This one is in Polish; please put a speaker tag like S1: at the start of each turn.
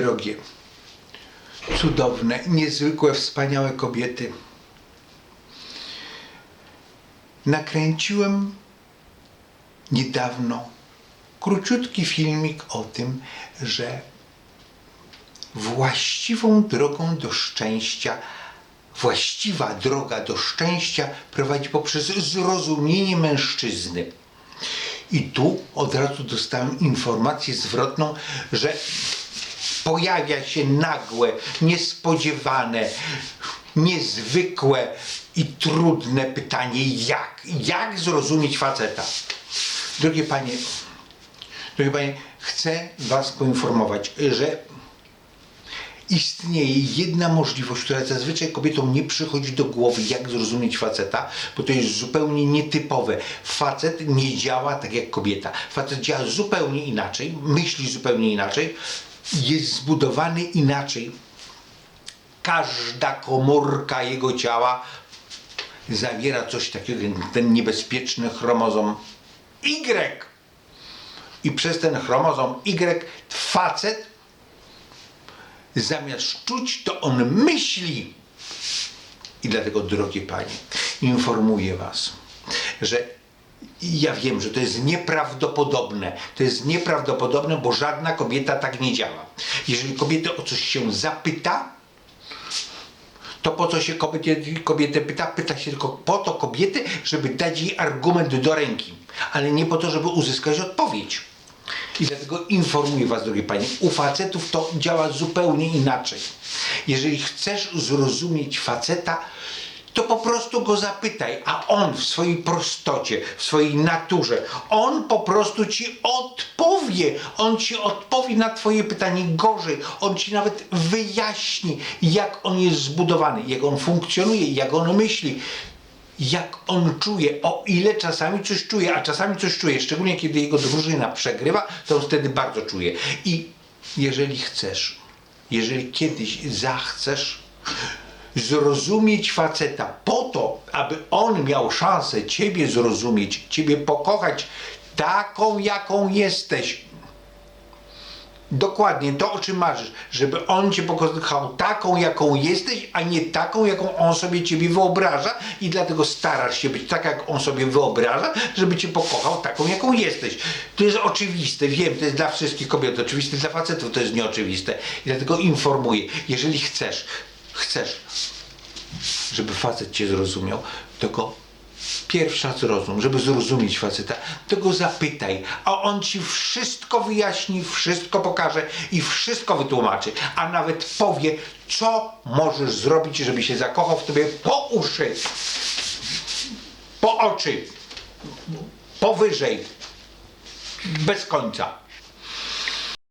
S1: drogie, cudowne, niezwykłe, wspaniałe kobiety. Nakręciłem niedawno króciutki filmik o tym, że właściwą drogą do szczęścia, właściwa droga do szczęścia prowadzi poprzez zrozumienie mężczyzny. I tu od razu dostałem informację zwrotną, że pojawia się nagłe, niespodziewane, niezwykłe i trudne pytanie, jak, jak zrozumieć faceta. Drogie panie, drogie panie, chcę was poinformować, że istnieje jedna możliwość, która zazwyczaj kobietom nie przychodzi do głowy, jak zrozumieć faceta, bo to jest zupełnie nietypowe. Facet nie działa tak jak kobieta. Facet działa zupełnie inaczej, myśli zupełnie inaczej, jest zbudowany inaczej. Każda komórka jego ciała zawiera coś takiego, jak ten niebezpieczny chromozom Y. I przez ten chromozom Y facet zamiast czuć, to on myśli. I dlatego, drogie panie, informuję was, że ja wiem, że to jest nieprawdopodobne. To jest nieprawdopodobne, bo żadna kobieta tak nie działa. Jeżeli kobieta o coś się zapyta, to po co się kobietę, kobietę pyta? Pyta się tylko po to kobiety, żeby dać jej argument do ręki, ale nie po to, żeby uzyskać odpowiedź. I dlatego informuję Was, drogie Panie, u facetów to działa zupełnie inaczej. Jeżeli chcesz zrozumieć faceta, to po prostu go zapytaj, a on w swojej prostocie, w swojej naturze, on po prostu ci odpowie. On ci odpowie na Twoje pytanie gorzej. On ci nawet wyjaśni, jak on jest zbudowany, jak on funkcjonuje, jak on myśli jak on czuje, o ile czasami coś czuje, a czasami coś czuje, szczególnie kiedy jego drużyna przegrywa, to on wtedy bardzo czuje. I jeżeli chcesz, jeżeli kiedyś zachcesz zrozumieć faceta po to, aby on miał szansę ciebie zrozumieć, ciebie pokochać taką, jaką jesteś, Dokładnie to, o czym marzysz, żeby on cię pokochał taką, jaką jesteś, a nie taką, jaką on sobie ciebie wyobraża i dlatego starasz się być tak, jak on sobie wyobraża, żeby cię pokochał taką, jaką jesteś. To jest oczywiste, wiem, to jest dla wszystkich kobiet oczywiste, dla facetów to jest nieoczywiste. I dlatego informuję, jeżeli chcesz, chcesz, żeby facet cię zrozumiał, to go Pierwsza zrozum, żeby zrozumieć faceta, to go zapytaj, a on ci wszystko wyjaśni, wszystko pokaże i wszystko wytłumaczy, a nawet powie, co możesz zrobić, żeby się zakochał w tobie po uszy, po oczy, powyżej, bez końca.